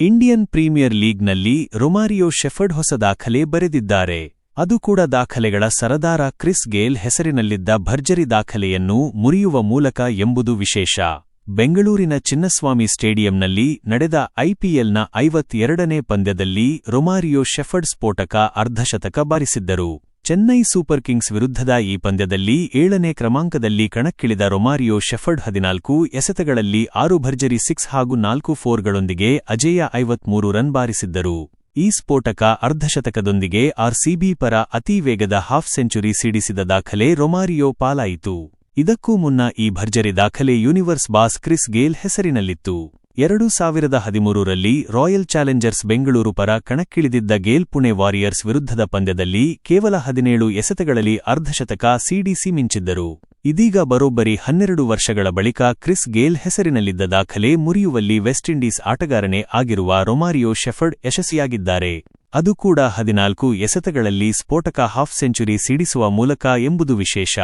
Indian premier ಲೀಗ್ನಲ್ಲಿ Romario Shepherd ಹೊಸ ದಾಖಲೆ ಬರೆದಿದ್ದಾರೆ. ಅದು ಕೂಡ ದಾಖಲೆಗಳ ಸರದಾರ ಕ್ರಿಸ್ ಗೇಲ್ ಹೆಸರಿನಲ್ಲಿದ್ದ ಭರ್ಜರಿ ದಾಖಲೆಯನ್ನು ಮುರಿಯುವ ಮೂಲಕ ಎಂಬುದು ವಿಶೇಷ. ಬೆಂಗಳೂರಿನ ಚಿನ್ನಸ್ವಾಮಿ ಸ್ಟೇಡಿಯಂನಲ್ಲಿ ನಡೆದ ಐಪಿಎಲ್ನ ಐವತ್ತೆರಡನೇ ಪಂದ್ಯದಲ್ಲಿ ರೊಮಾರಿಯೋ ಶೆಫರ್ಡ್ ಸ್ಫೋಟಕ ಅರ್ಧಶತಕ ಬಾರಿಸಿದ್ದರು. ಚೆನ್ನೈ ಸೂಪರ್ ಕಿಂಗ್ಸ್ ವಿರುದ್ಧದ ಈ ಪಂದ್ಯದಲ್ಲಿ ಏಳನೇ ಕ್ರಮಾಂಕದಲ್ಲಿ ಕಣಕ್ಕಿಳಿದ ರೊಮಾರಿಯೋ ಶೆಫರ್ಡ್ ಹದಿನಾಲ್ಕು, ಎಸೆತಗಳಲ್ಲಿ ಆರು ಭರ್ಜರಿ ಸಿಕ್ಸ್ ಹಾಗೂ ನಾಲ್ಕು ಫೋರ್ಗಳೊಂದಿಗೆ ಅಜೇಯ ಐವತ್ಮೂರು ರನ್ ಬಾರಿಸಿದ್ದರು. ಈ ಸ್ಫೋಟಕ ಅರ್ಧಶತಕದೊಂದಿಗೆ ಆರ್ಸಿಬಿ ಪರ ಅತೀ ವೇಗದ ಹಾಫ್ ಸೆಂಚುರಿ ಸಿಡಿಸಿದ ದಾಖಲೆ ರೊಮಾರಿಯೋ ಪಾಲಾಯಿತು. ಇದಕ್ಕೂ ಮುನ್ನ ಈ ಭರ್ಜರಿ ದಾಖಲೆ ಯೂನಿವರ್ಸ್ ಬಾಸ್ ಕ್ರಿಸ್ ಗೇಲ್ ಹೆಸರಿನಲ್ಲಿತ್ತು. ಎರಡು ಸಾವಿರದ ಹದಿಮೂರರಲ್ಲಿ ರಾಯಲ್ ಚಾಲೆಂಜರ್ಸ್ ಬೆಂಗಳೂರು ಪರ ಕಣಕ್ಕಿಳಿದಿದ್ದ ಗೇಲ್ ಪುಣೆ ವಾರಿಯರ್ಸ್ ವಿರುದ್ಧದ ಪಂದ್ಯದಲ್ಲಿ ಕೇವಲ ಹದಿನೇಳು ಎಸೆತಗಳಲ್ಲಿ ಅರ್ಧಶತಕ ಸಿಡಿಸಿ ಮಿಂಚಿದ್ದರು. ಇದೀಗ ಬರೋಬ್ಬರಿ ಹನ್ನೆರಡು ವರ್ಷಗಳ ಬಳಿಕ ಕ್ರಿಸ್ ಗೇಲ್ ಹೆಸರಿನಲ್ಲಿದ್ದ ದಾಖಲೆ ಮುರಿಯುವಲ್ಲಿ ವೆಸ್ಟ್ ಇಂಡೀಸ್ ಆಟಗಾರನೇ ಆಗಿರುವ ರೊಮಾರಿಯೋ ಶೆಫರ್ಡ್ ಯಶಸ್ವಿಯಾಗಿದ್ದಾರೆ. ಅದು ಕೂಡ ಹದಿನಾಲ್ಕು ಎಸೆತಗಳಲ್ಲಿ ಸ್ಫೋಟಕ ಹಾಫ್ ಸೆಂಚುರಿ ಸಿಡಿಸುವ ಮೂಲಕ ಎಂಬುದು ವಿಶೇಷ.